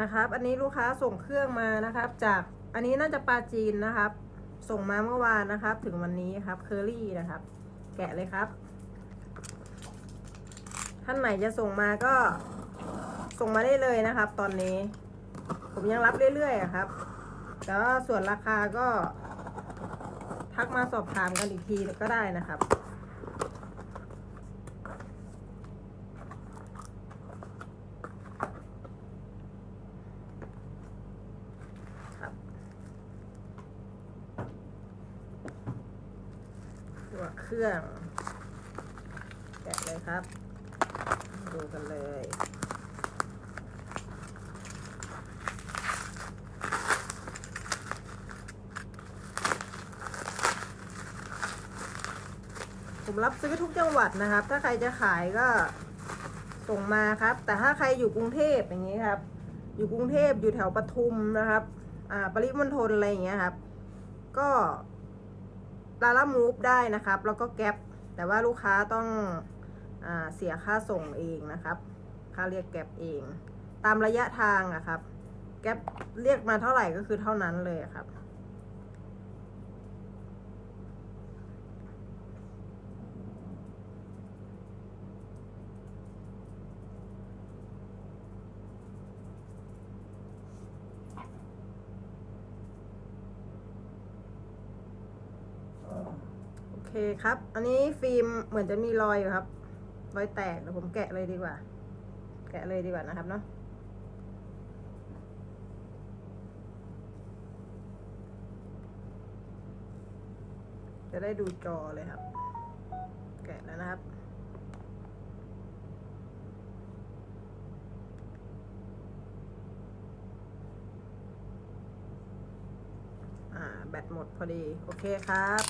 นะครับ อันนี้ลูกค้าส่งเครื่องมานะครับ จากอันนี้น่าจะปลาจีนนะครับ ส่งมาเมื่อวานนะครับ ถึงวันนี้ครับเคอรี่นะครับ แกะเลยครับ ท่านไหนจะส่งมาก็ส่งมาได้เลยนะครับ ตอนนี้ ผมยังรับเรื่อยๆครับ แล้วส่วนราคาก็ ทักมาสอบถามกันอีกทีก็ได้นะครับ ตัวเครื่อง แกะเลยครับ ดูกันเลยผมรับซื้อทุกจังหวัดนะครับ ถ้าใครจะขายก็ส่งมาครับ แต่ถ้าใครอยู่กรุงเทพอย่างนี้ครับ อยู่กรุงเทพอยู่แถวปทุมนะครับ อ่า ปริมณฑลอะไรอย่างเงี้ยครับ ก็ ลาล่ามูฟได้นะครับ แล้วก็แก๊ปแต่ว่าลูกค้าต้องอเสียค่าส่งเองนะครับ ค่าเรียกแก๊ปเอง ตามระยะทางอะครับ แก๊ปเรียกมาเท่าไหร่ก็คือเท่านั้นเลยครับ ครับ อันนี้ฟิล์มเหมือนจะมีรอยอยู่ครับ รอยแตกเดี๋ยวผมแกะเลยดีกว่า แกะเลยดีกว่านะครับเนาะจะได้ดูจอเลยครับ แกะแล้วนะครับ อ่า แบตหมดพอดี โอเคครับ